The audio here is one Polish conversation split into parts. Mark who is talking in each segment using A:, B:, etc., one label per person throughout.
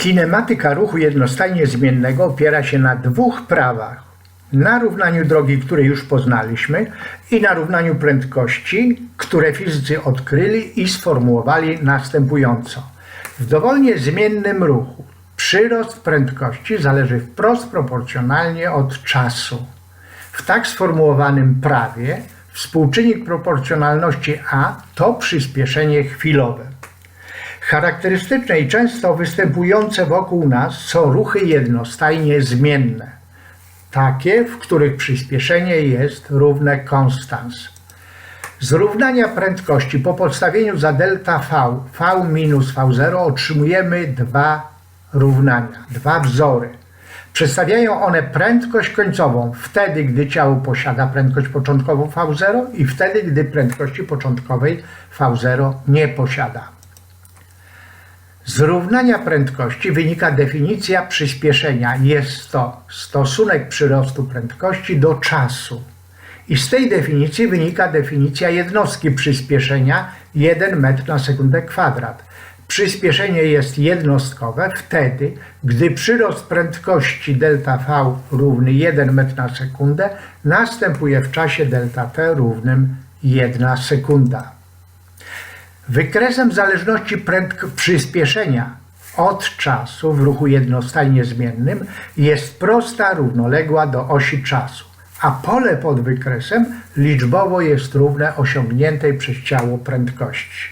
A: Kinematyka ruchu jednostajnie zmiennego opiera się na dwóch prawach. Na równaniu drogi, które już poznaliśmy, i na równaniu prędkości, które fizycy odkryli i sformułowali następująco. W dowolnie zmiennym ruchu przyrost prędkości zależy wprost proporcjonalnie od czasu. W tak sformułowanym prawie współczynnik proporcjonalności A to przyspieszenie chwilowe. Charakterystyczne i często występujące wokół nas są ruchy jednostajnie zmienne, takie, w których przyspieszenie jest równe konstans. Z równania prędkości po podstawieniu za delta V, V minus V0 otrzymujemy dwa równania, dwa wzory. Przedstawiają one prędkość końcową wtedy, gdy ciało posiada prędkość początkową V0 i wtedy, gdy prędkości początkowej V0 nie posiada. Z równania prędkości wynika definicja przyspieszenia. Jest to stosunek przyrostu prędkości do czasu. I z tej definicji wynika definicja jednostki przyspieszenia 1 metr na sekundę kwadrat. Przyspieszenie jest jednostkowe wtedy, gdy przyrost prędkości delta V równy 1 metr na sekundę następuje w czasie delta t równym 1 sekunda. Wykresem zależności prędk- przyspieszenia od czasu w ruchu jednostajnie zmiennym jest prosta równoległa do osi czasu, a pole pod wykresem liczbowo jest równe osiągniętej przez ciało prędkości.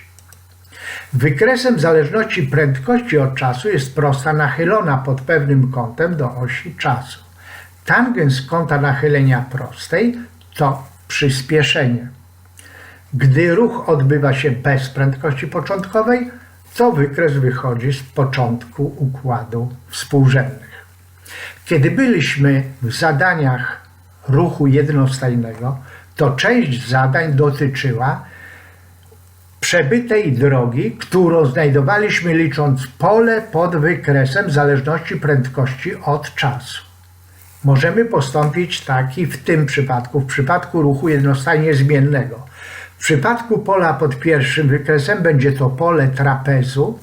A: Wykresem zależności prędkości od czasu jest prosta nachylona pod pewnym kątem do osi czasu. Tangens kąta nachylenia prostej to przyspieszenie. Gdy ruch odbywa się bez prędkości początkowej, to wykres wychodzi z początku układu współrzędnych. Kiedy byliśmy w zadaniach ruchu jednostajnego, to część zadań dotyczyła przebytej drogi, którą znajdowaliśmy licząc pole pod wykresem zależności prędkości od czasu. Możemy postąpić tak i w tym przypadku, w przypadku ruchu jednostajnie zmiennego. W przypadku pola pod pierwszym wykresem będzie to pole trapezu,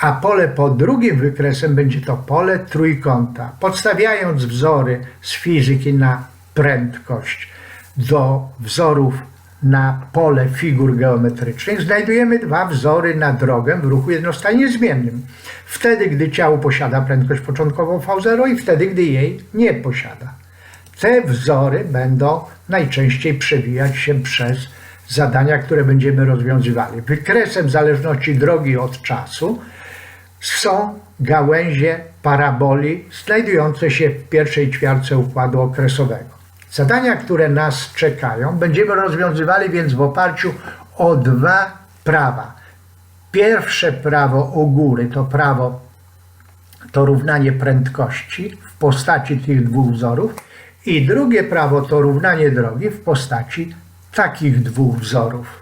A: a pole pod drugim wykresem będzie to pole trójkąta. Podstawiając wzory z fizyki na prędkość do wzorów na pole figur geometrycznych, znajdujemy dwa wzory na drogę w ruchu jednostajnie zmiennym. Wtedy, gdy ciało posiada prędkość początkową V0 i wtedy, gdy jej nie posiada. Te wzory będą najczęściej przewijać się przez zadania, które będziemy rozwiązywali. Wykresem zależności drogi od czasu są gałęzie paraboli znajdujące się w pierwszej ćwiartce układu okresowego. Zadania, które nas czekają, będziemy rozwiązywali więc w oparciu o dwa prawa. Pierwsze prawo u góry to prawo to równanie prędkości w postaci tych dwóch wzorów i drugie prawo to równanie drogi w postaci takich dwóch wzorów.